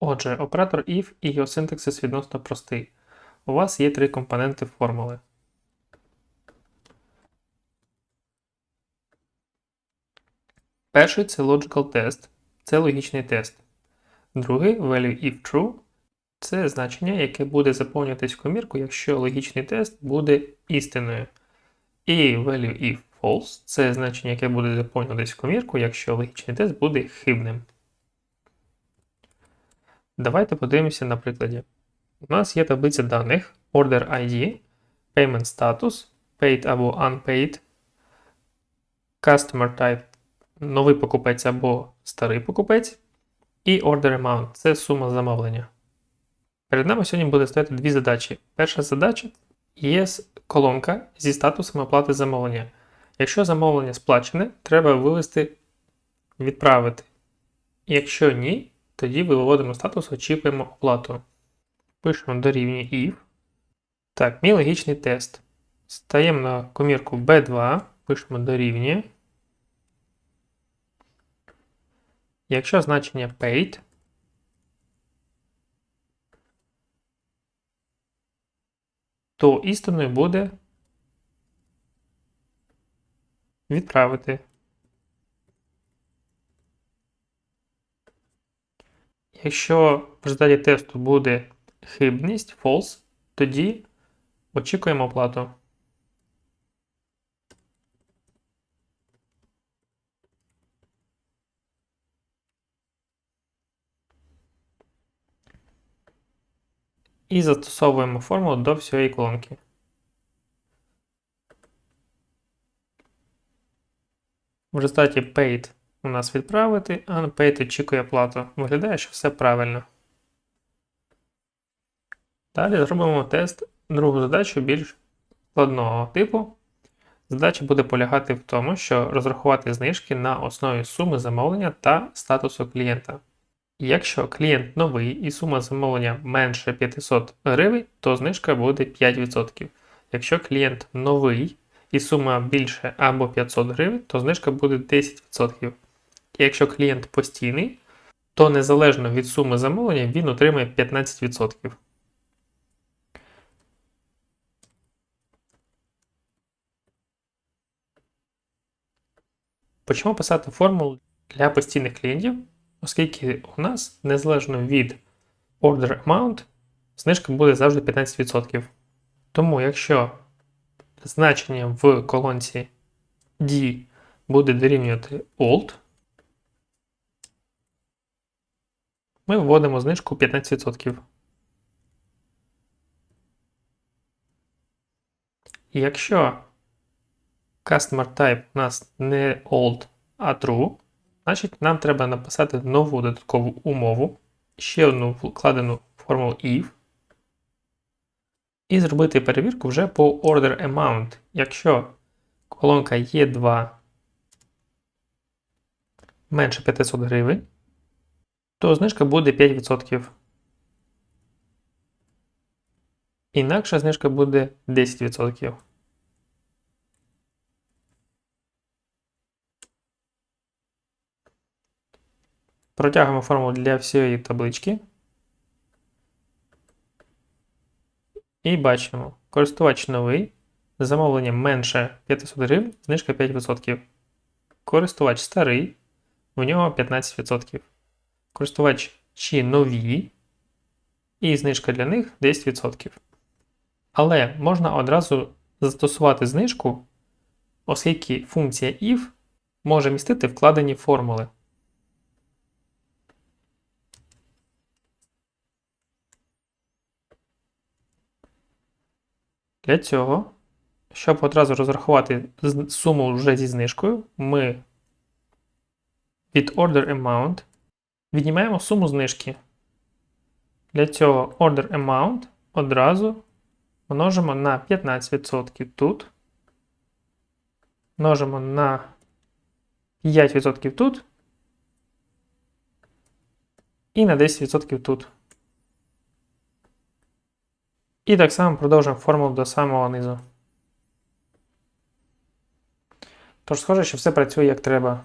Отже, оператор if і його синтаксис відносно простий. У вас є три компоненти формули. Перший це logical test, це логічний тест. Другий value if true це значення, яке буде заповнюватись в комірку, якщо логічний тест буде істинною. І value if false це значення, яке буде заповнюватись в комірку, якщо логічний тест буде хибним. Давайте подивимося на прикладі. У нас є таблиця даних Order ID, Payment Status, Paid або Unpaid, Customer Type, новий покупець або старий покупець, і Order Amount це сума замовлення. Перед нами сьогодні буде стояти дві задачі. Перша задача є колонка зі статусом оплати замовлення. Якщо замовлення сплачене, треба вивести відправити. Якщо ні, тоді виводимо статус, очікуємо оплату. Пишемо дорівнює if. Так, мій логічний тест. Стаємо на комірку B2, пишемо дорівнює. Якщо значення paid, то істинною буде відправити. Якщо в результаті тесту буде хибність false, тоді очікуємо оплату. І застосовуємо формулу до всієї колонки. В результаті paid у нас відправити, а unpaid очікує оплату. Виглядає, що все правильно. Далі зробимо тест другу задачу більш складного типу. Задача буде полягати в тому, що розрахувати знижки на основі суми замовлення та статусу клієнта. Якщо клієнт новий і сума замовлення менше 500 гривень, то знижка буде 5%. Якщо клієнт новий і сума більше або 500 гривень, то знижка буде 10%. Якщо клієнт постійний, то незалежно від суми замовлення він отримає 15%. Почнемо писати формулу для постійних клієнтів, оскільки у нас незалежно від order amount, знижка буде завжди 15%. Тому, якщо значення в колонці D буде дорівнювати old, ми вводимо знижку 15%. І якщо customer type у нас не old, а true, значить нам треба написати нову додаткову умову, ще одну вкладену формулу if, і зробити перевірку вже по order amount. Якщо колонка E2 менше 500 гривень, то знижка буде 5%. Інакша знижка буде 10%. Протягуємо формулу для всієї таблички. І бачимо, користувач новий. Замовлення менше 500 гривень, знижка 5%. Користувач старий, у нього 15%. Користувач чи нові, і знижка для них 10%. Але можна одразу застосувати знижку, оскільки функція if може містити вкладені формули. Для цього, щоб одразу розрахувати суму вже зі знижкою, ми від order amount віднімаємо суму знижки. Для цього order amount одразу множимо на 15% тут. Множимо на 5% тут. І на 10% тут. І так само продовжуємо формулу до самого низу. Тож, схоже, що все працює як треба.